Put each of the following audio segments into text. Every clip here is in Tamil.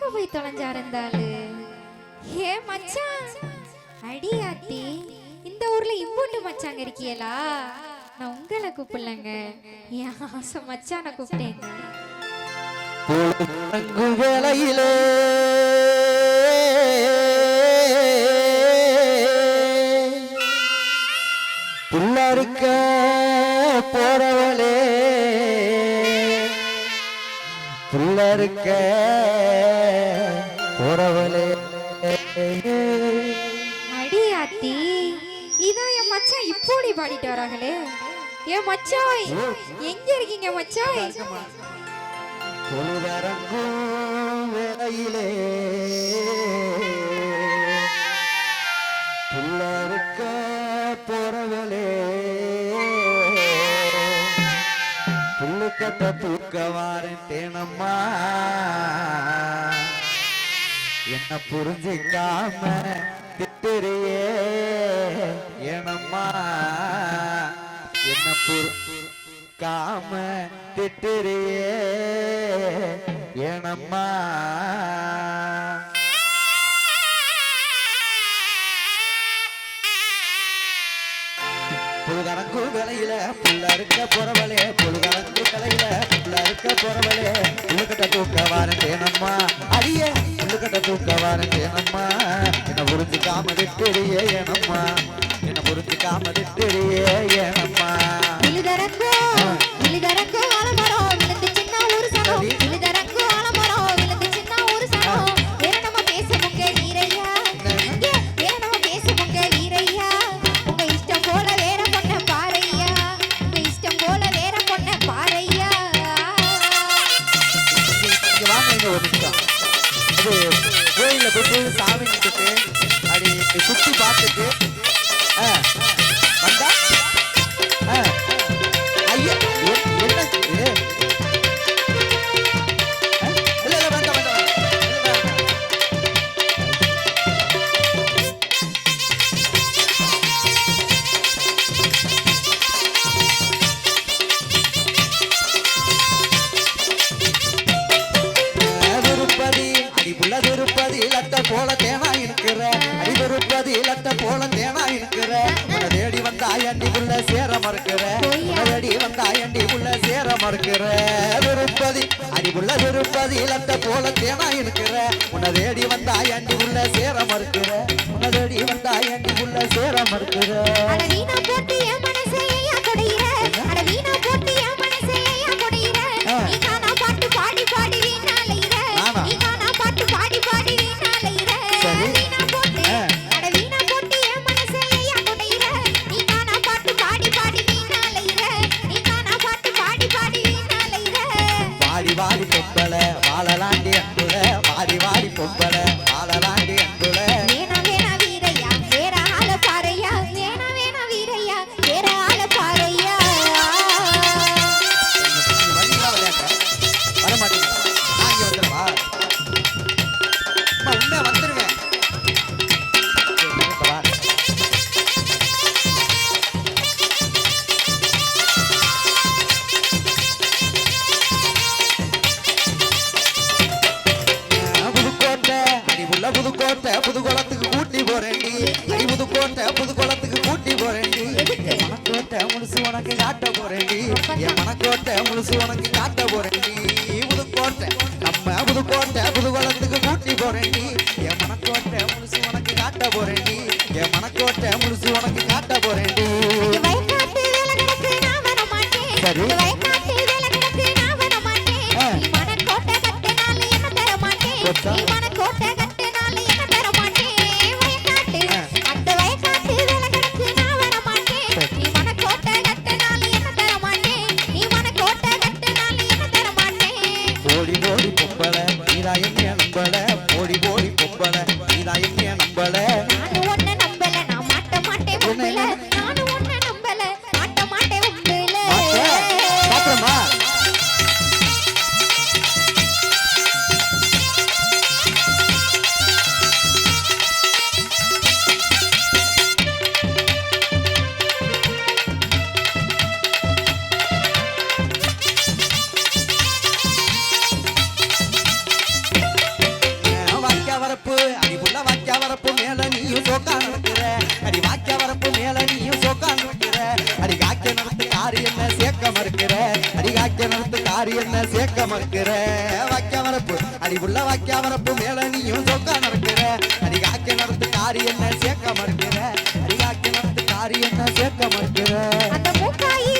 எங்க போய் தொலைஞ்சா இருந்தாளு ஏ மச்சான் அடியாத்தி இந்த ஊர்ல இம்பூட்டு மச்சாங்க இருக்கியலா? நான் உங்களை கூப்பிடலங்க. என் ஆசை மச்சான கூப்பிட்டேங்க வேலையிலே வேளையிலே போறவளே புள்ளருக்க அடியாத்தி இதான் என் மச்சான் இப்போடி பாடிட்டு வராங்களே. ஏன் மச்சாய் எங்க இருக்கீங்க மச்சாய்? பொழுதரங்கும் வேலையிலே புள்ளருக்க போறவளே. புல்லுக்கட்ட புரிஞ்சிக்காம திட்டுறியே. ஏனம்மா என்ன காம திட்டுறியே. ஏனம்மா புழுகரங்கு வேலையில புள்ள இருக்க போறவளே புழுகரங்கு வேலையில புள்ள இருக்க போறவளே. புழுக்கட்ட தூக்க வாரேனம்மா அடிய புழுக்கட்ட தூக்க வாரேனம்மா என்ன புரிஞ்சுக்காம விட்டுறியே ஏனம்மா. என்ன புரிஞ்சுக்காம விட்டுறியே ஏனம்மா. விழுதரங்கோ விழுதரங்கோ ஆலமரம் விழுந்து சின்ன ஒரு சனம் சரி. வந்தா சேர மறுக்கிற? அடி தேடி வந்தாய் அண்டிக்குள்ள சேர மறுக்கிற? திருப்பதி அடிபுள்ள திருப்பதி லட்ட போல தேனா இருக்கிற உன்னை தேடி வந்தாய் அண்டிக்குள்ள சேர மறுக்கிற? உன்னை தேடி வந்தாய் அண்டிக்குள்ள சேர மறுக்கிற? வாடி வாடி போறேன்டி புதுக்கோட்டை நம்ம புதுக்கோட்டை புது குளத்துக்கு கூட்டி போறேன்டி. என் மனக்கோட்டை முழுசு உனக்கு காட்ட போறேன்டி. என் மனக்கோட்டை முழுசு உனக்கு காட்ட போறேன்டி. சரி. ஓடி ஓடி பொம்பள நீதா என் நம்பள காரி என்ன சேர்க்க மறுக்கிற? வாக்கிய வரப்பு அடி உள்ள வாக்கிய வரப்பு மேல நீயும் சொக்கா நடக்கிற அடி காக்கிய நடத்து காரி என்ன சேர்க்க மறுக்கிற? அடி காக்கிய நடத்து காரி என்ன சேர்க்க மறுக்கிற? அந்த மூக்காயி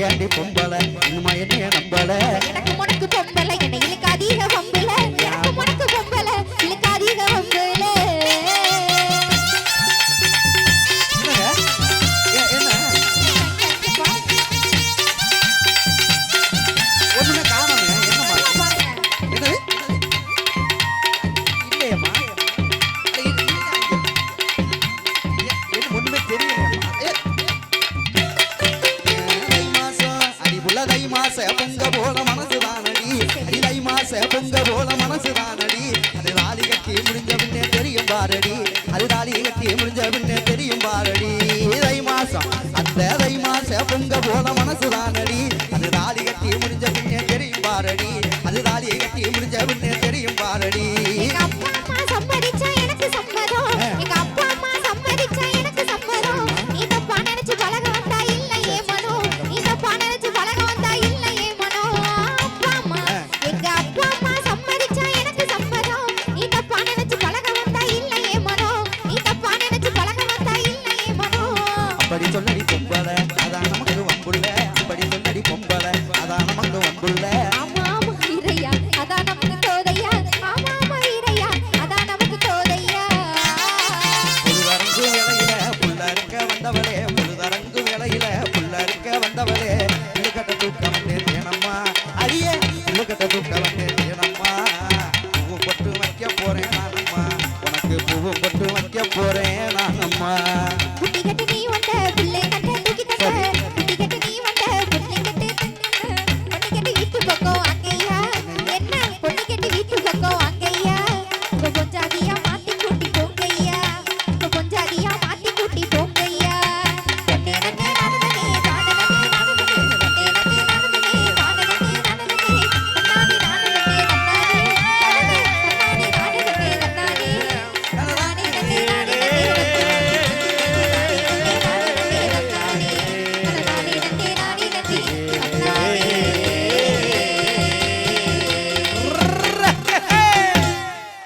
ஏண்டி ஏண்டி பொம்பள? இன்னுமா என்னைய நம்பல? எனக்கு உனக்கு பொம்பளை என்னை இழுக்கு பொம்பளை மாச பொங்க போல மனசு தானடி அடி மாச பொங்க போல மனசு தானடி அது தாலி கட்டி முடிஞ்ச பின்னே தெரியும் பாரடி. அது தாலி கட்டி முடிஞ்ச பின்னே தெரியும் பாரடி. தை மாசம் அந்த தை மாச பொங்க போல மனசு தானடி அது தாலி கட்டி முடிஞ்ச பின்னே தெரியும் பாரடி. அது தாலி கட்டி முடிஞ்ச பின்னே